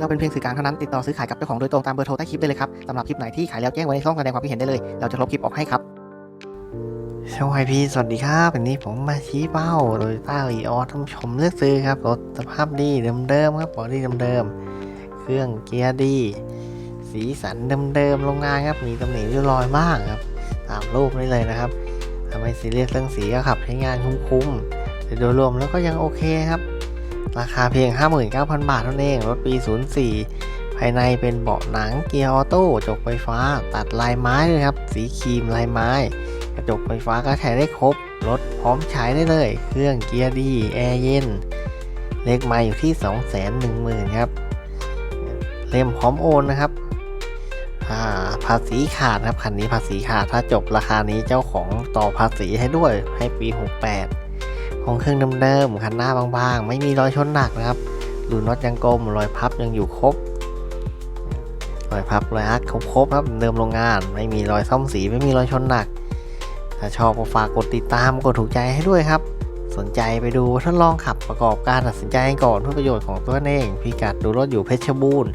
เราเป็นเพียงสื่อกลางเท่านั้นติดต่อซื้อขายกับเจ้าของโดยตรงตามเบอร์โทรใต้คลิปได้เลยครับสำหรับคลิปไหนที่ขายแล้วแจ้งไว้ในช่องแสดงความคิดเห็นได้เลย เราจะลบคลิปออกให้ครับสวัสดีสวัสดีครับวันนี้ผมมาชี้เป้าโดยต้ารีออท่านผู้ชมเลือกซื้อครับรถสภาพดีเดิมๆครับบอดี้เดิมๆเครื่องเกียร์ดีสีสันเดิมๆโรงงานครับมีตำหนิริ้วรอยบ้างครับตามรูปนี้เลยนะครับทำให้ซีเรียสเรื่องสีก็ขับใช้งานคุ้มๆแต่โดยรวมแล้วก็ยังโอเคครับ ราคาเพียง 59,000 บาทเท่านั้นเอง รถปี 04 ภายในเป็นเบาะหนังเกียร์ออโต้จกไฟฟ้า ตัดลายไม้เลยครับ สีครีมลายไม้ กระจกไฟฟ้าก็ใช้ได้ครบ รถพร้อมใช้ได้เลย เครื่องเกียร์ดี แอร์เย็น เลขไมาอยู่ที่ 210,000 ครับ เล่มพร้อมโอนนะครับาภาษีขาดนะครับคันนี้ภาษีขาดถ้าจบราคานี้เจ้าของต่อภาษีให้ด้วยให้ปี 68 ของเครื่องเดิมๆคันหน้าบางๆ ไม่มีรอยชนหนักนะครับดูน็อตยังกลมรอยพับยังอยู่ครบรอยพับรอยอักครบครับเดิมโรงงาน ไม่มีรอยซ่อมสีไม่มีรอยชนหนัก ถ้าชอบก็ฝากกดติดตามกดถูกใจให้ด้วยครับ สนใจไปดูทดลองขับประกอบการตัดสินใจก่อนเพื่อประโยชน์ของตัวเองพิกัดดูรถอยู่เพชรบูรณ์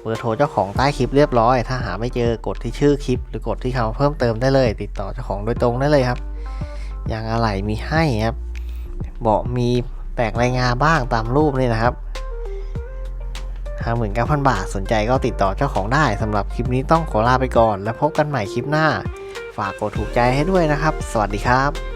เบอร์โทรเจ้าของใต้คลิปเรียบร้อย ถ้าหาไม่เจอกดที่ชื่อคลิป หรือกดที่คำเพิ่มเติมได้เลย ติดต่อเจ้าของโดยตรงได้เลยครับยางอะไหล่มีให้ครับ เบาะมีแตกรายงาบ้างตามรูปนี่นะครับ59,000 บาทสนใจก็ติดต่อเจ้าของได้สำหรับคลิปนี้ต้องขอลาไปก่อน แล้วพบกันใหม่คลิปหน้า ฝากกดถูกใจให้ด้วยนะครับ สวัสดีครับ